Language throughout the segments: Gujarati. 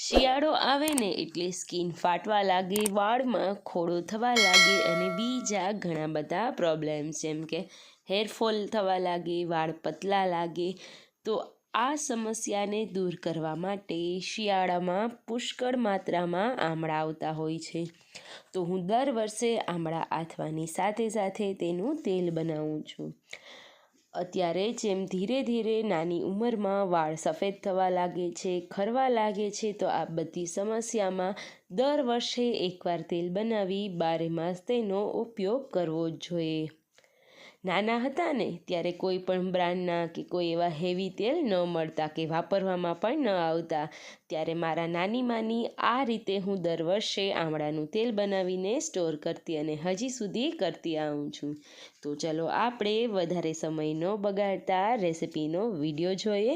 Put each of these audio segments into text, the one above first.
શિયાળો આવે ને એટલે સ્કિન ફાટવા લાગે, વાળમાં ખોડો થવા લાગે અને બીજા ઘણા બધા પ્રોબ્લેમ્સ જેમ કે હેરફોલ થવા લાગે, વાળ પતલા લાગે. તો આ સમસ્યાને દૂર કરવા માટે શિયાળામાં પુષ્કળ માત્રામાં આમળા આવતા હોય છે. તો હું દર વર્ષે આમળા આથવાની સાથે સાથે તેનું તેલ બનાવું છું. અત્યારે જેમ ધીરે ધીરે નાની ઉંમરમાં વાળ સફેદ થવા લાગે છે, ખરવા લાગે છે, તો આ બધી સમસ્યામાં દર વર્ષે એકવાર તેલ બનાવી બારે માસ તેનો ઉપયોગ કરવો જોઈએ. નાના હતા ને, ત્યારે કોઈ પણ બ્રાન્ડના કે કોઈ એવા હેવી તેલ ન મળતા કે વાપરવામાં પણ ન આવતા. ત્યારે મારા નાની માની આ રીતે હું દર વર્ષે આમળાનું તેલ બનાવીને સ્ટોર કરતી અને હજી સુધી કરતી આવું છું. તો ચલો આપણે વધારે સમય ન બગાડતા રેસિપીનો વીડિયો જોઈએ.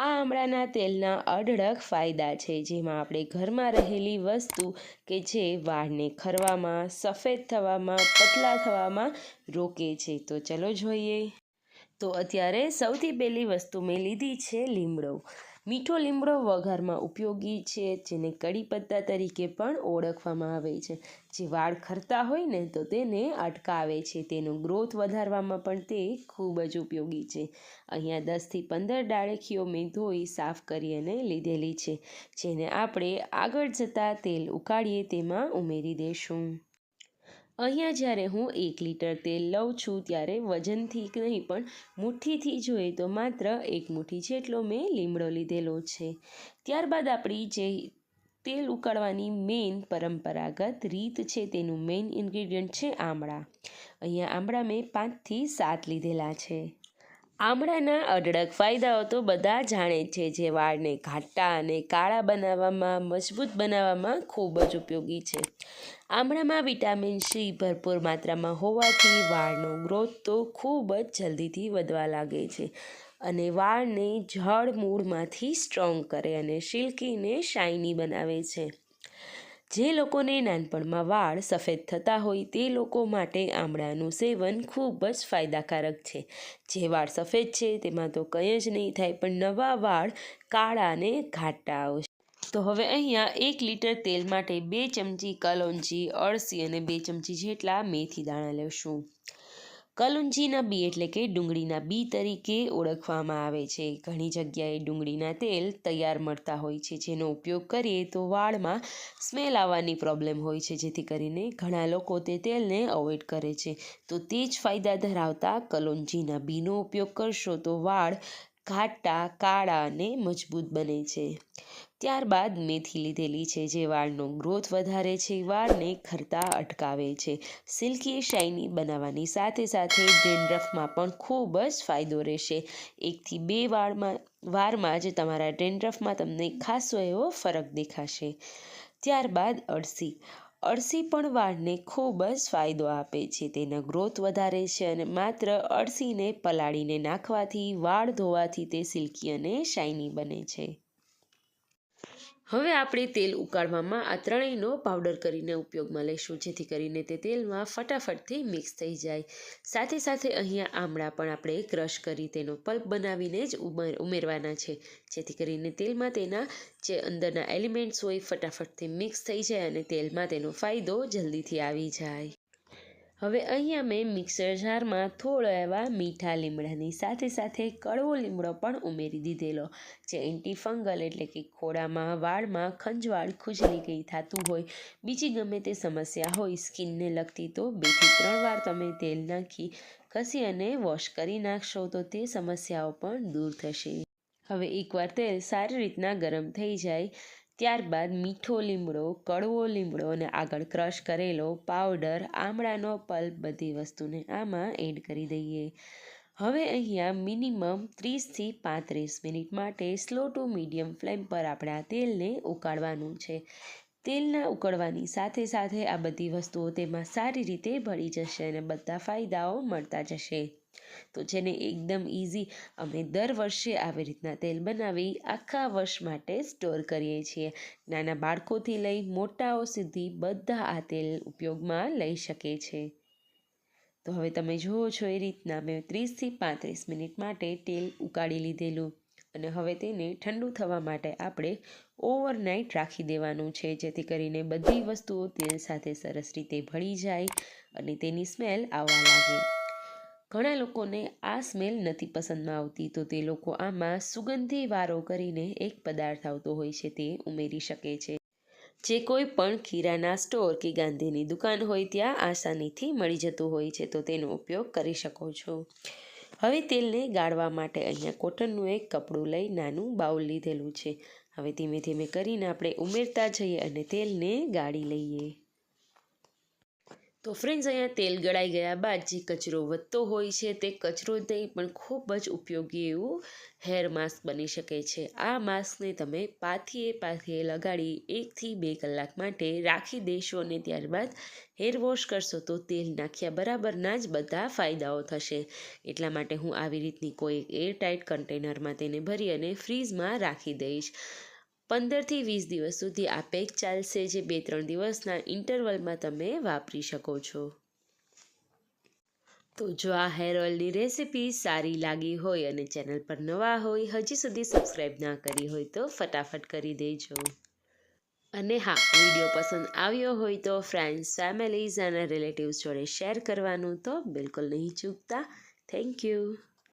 આ આમળાના તેલના અઢળક ફાયદા છે, જેમાં આપણે ઘરમાં રહેલી વસ્તુ કે જે વાળને ખરવામાં, સફેદ થવામાં, પતલા થવામાં રોકે છે. તો ચલો જોઈએ. તો અત્યારે સૌથી પહેલી વસ્તુ મેં લીધી છે લીમડો. મીઠો લીમડો વઘારમાં ઉપયોગી છે, જેને કડી પત્તા તરીકે પણ ઓળખવામાં આવે છે. જે વાળ ખરતા હોય ને, તો તેને અટકાવે છે. તેનો ગ્રોથ વધારવામાં પણ તે ખૂબ જ ઉપયોગી છે. અહીંયા દસથી પંદર ડાળખીઓ મેં ધોઈ, સાફ કરી અને લીધેલી છે. જેને આપણે આગળ જતાં તેલ ઉકાળીએ, તેમાં ઉમેરી દઈશું અહીંયા જ્યારે હું એક લીટર તેલ લઉં છું ત્યારે વજનથી નહીં, પણ મુઠ્ઠીથી જોઈએ તો માત્ર એક મુઠ્ઠી જેટલો મેં લીમડો લીધેલો છે. ત્યારબાદ આપણી જે તેલ ઉકાળવાની મેઇન પરંપરાગત રીત છે તેનું મેઇન ઇન્ગ્રીડિયન્ટ છે આમળા. અહીંયા આમળા મેં પાંચથી સાત લીધેલા છે. આમળાના અઢળક ફાયદાઓ તો બધા જાણે છે જે વાળને ઘાટા અને કાળા બનાવવામાં, મજબૂત બનાવવામાં ખૂબ જ ઉપયોગી છે. આમળામાં વિટામિન સી ભરપૂર માત્રામાં હોવાથી વાળનો ગ્રોથ તો ખૂબ જ જલ્દીથી વધવા લાગે છે અને વાળને જળ મૂળમાંથી સ્ટ્રોંગ કરે અને સિલ્કીને શાઇની બનાવે છે. જે લોકોને નાનપણમાં વાળ સફેદ થતા હોય તે લોકો માટે આમળાનું સેવન ખૂબ જ ફાયદાકારક છે. જે વાળ સફેદ છે તેમાં તો કંઈ જ નહીં થાય, પણ નવા વાળ કાળા અને ઘાટા આવશે. તો હવે અહીંયા એક લીટર તેલ માટે બે ચમચી કલોંજી, અળસી અને બે ચમચી જેટલા મેથી દાણા લેશું. કલુંજીના બી એટલે કે ડુંગળીના બી તરીકે ઓળખવામાં આવે છે. ઘણી જગ્યાએ ડુંગળીના તેલ તૈયાર મળતા હોય છે, જેનો ઉપયોગ કરીએ તો વાળમાં સ્મેલ આવવાની પ્રોબ્લેમ હોય છે, જેથી કરીને ઘણા લોકો તે તેલને અવોઇડ કરે છે. તો તે જ ફાયદા ધરાવતા કલોંજીના બીનો ઉપયોગ કરશો તો વાળ ઘાટા, કાળા અને મજબૂત બને છે. ત્યારબાદ મેથી લીધેલી છે, જે વાળનો ગ્રોથ વધારે છે, વાળને ખરતા અટકાવે છે. સિલ્કી શાઇની બનાવવાની સાથે સાથે ડેન્ડ્રફમાં પણ ખૂબ જ ફાયદો રહેશે. એકથી બે વાળમાં, વારમાં જ તમારા ડેન્ડ્રફમાં તમને ખાસો એવો ફરક દેખાશે. ત્યારબાદ અળસી. અળસી પણ વાળને ખૂબ જ ફાયદો આપે છે. તેનો ગ્રોથ વધારે છે અને માત્ર અળસીને પલાળીને નાખવાથી, વાળ ધોવાથી તે સિલ્કી અને શાઇની બને છે. હવે આપણે તેલ ઉકાળવામાં આ ત્રણેયનો પાવડર કરીને ઉપયોગમાં લઈશું, જેથી કરીને તે તેલમાં ફટાફટથી મિક્સ થઈ જાય. સાથે સાથે અહીંયા આમળા પણ આપણે ક્રશ કરી તેનો પલ્પ બનાવીને જ ઉમેર, ઉમેરવાના છે. જેથી કરીને તેલમાં તેના જે અંદરના એલિમેન્ટ્સ હોય ફટાફટથી મિક્સ થઈ જાય અને તેલમાં તેનો ફાયદો જલ્દીથી આવી જાય. હવે અહીંયા મેં મિક્સર જારમાં થોડા એવા મીઠા લીમડાની સાથે સાથે કડવો લીમડો પણ ઉમેરી દીધેલો. જે એન્ટીફંગલ એટલે કે ખોડામાં, વાળમાં ખંજવાળ ખુજલી ગઈ થતું હોય, બીજી ગમે તે સમસ્યા હોય, સ્કિનને લગતી તો બેથી ત્રણ વાર તમે તેલ નાખી, ઘસી અને વોશ કરી નાખશો તો તે સમસ્યાઓ પણ દૂર થશે. હવે એકવાર તેલ સારી રીતના ગરમ થઈ જાય ત્યારબાદ મીઠો લીમડો, કડવો લીમડો અને આગળ ક્રશ કરેલો પાવડર આમળાનો પલ્પ બધી વસ્તુને આમાં એડ કરી દઈએ. હવે અહીંયા મિનિમમ ત્રીસથી પાંત્રીસ મિનિટ માટે સ્લો ટુ મીડિયમ ફ્લેમ પર આપણે આ તેલને ઉકાળવાનું છે. તેલના ઉકળવાની સાથે સાથે આ બધી વસ્તુઓ તેમાં સારી રીતે ભળી જશે અને બધા ફાયદાઓ મળતા જશે. તો જેને એકદમ ઇઝી અમે દર વર્ષે આવી રીતના તેલ બનાવી આખા વર્ષ માટે સ્ટોર કરીએ છીએ. નાના બાળકોથી લઈ મોટાઓ સુધી બધા આ તેલ ઉપયોગમાં લઈ શકે છે. તો હવે તમે જુઓ છો એ રીતના મેં ત્રીસથી પાંત્રીસ મિનિટ માટે તેલ ઉકાળી લીધેલું. અને હવે તેને ઠંડુ થવા માટે આપણે ઓવરનાઇટ રાખી દેવાનું છે, જેથી કરીને બધી વસ્તુઓ તેલ સાથે સરસ રીતે ભળી જાય અને તેની સ્મેલ આવવા લાગે. ઘણા લોકોને આ સ્મેલ નથી પસંદમાં આવતી, તો તે લોકો આમાં સુગંધી વારો કરીને એક પદાર્થ આવતો હોય છે, તે ઉમેરી શકે છે. જે કોઈ પણ ખીરાના સ્ટોર કે ગાંધીની દુકાન હોય, ત્યાં આસાનીથી મળી જતું હોય છે, તો તેનો ઉપયોગ કરી શકો છો. હવે તેલને ગાળવા માટે અહીંયા કોટનનું એક કપડું લઈ નાનું બાઉલ લીધેલું છે. હવે ધીમે ધીમે કરીને આપણે ઉમેરતા જઈએ અને તેલને ગાળી લઈએ. તો ફ્રેન્ડ્સ અહીંયા તેલ ગળાઈ ગયા બાદ જે કચરો વધતો હોય છે તે કચરો નહીં પણ ખૂબ જ ઉપયોગી એવું હેર માસ્ક બની શકે છે. આ માસ્કને તમે પાથીએ પાથીએ લગાડી એકથી બે કલાક માટે રાખી દેશો અને ત્યારબાદ હેર વોશ કરશો તો તેલ નાખ્યા બરાબરના જ બધા ફાયદાઓ થશે. એટલા માટે હું આવી રીતની કોઈ એરટાઇટ કન્ટેનરમાં તેને ભરી અને ફ્રીઝમાં રાખી દઈશ. પંદરથી વીસ દિવસ સુધી આ પેક ચાલશે જે બે ત્રણ દિવસના ઇન્ટરવલમાં તમે વાપરી શકો છો. તો જો આ હેર ઓઇલની રેસિપી સારી લાગી હોય અને ચેનલ પર નવા હોય, હજી સુધી સબસ્ક્રાઈબ ના કરી હોય તો ફટાફટ કરી દેજો. અને હા, વીડિયો પસંદ આવ્યો હોય તો ફ્રેન્ડ્સ, ફેમિલીઝ અને રિલેટિવ્સ જોડે શેર કરવાનું તો બિલકુલ નહીં ચૂકતા. Thank you.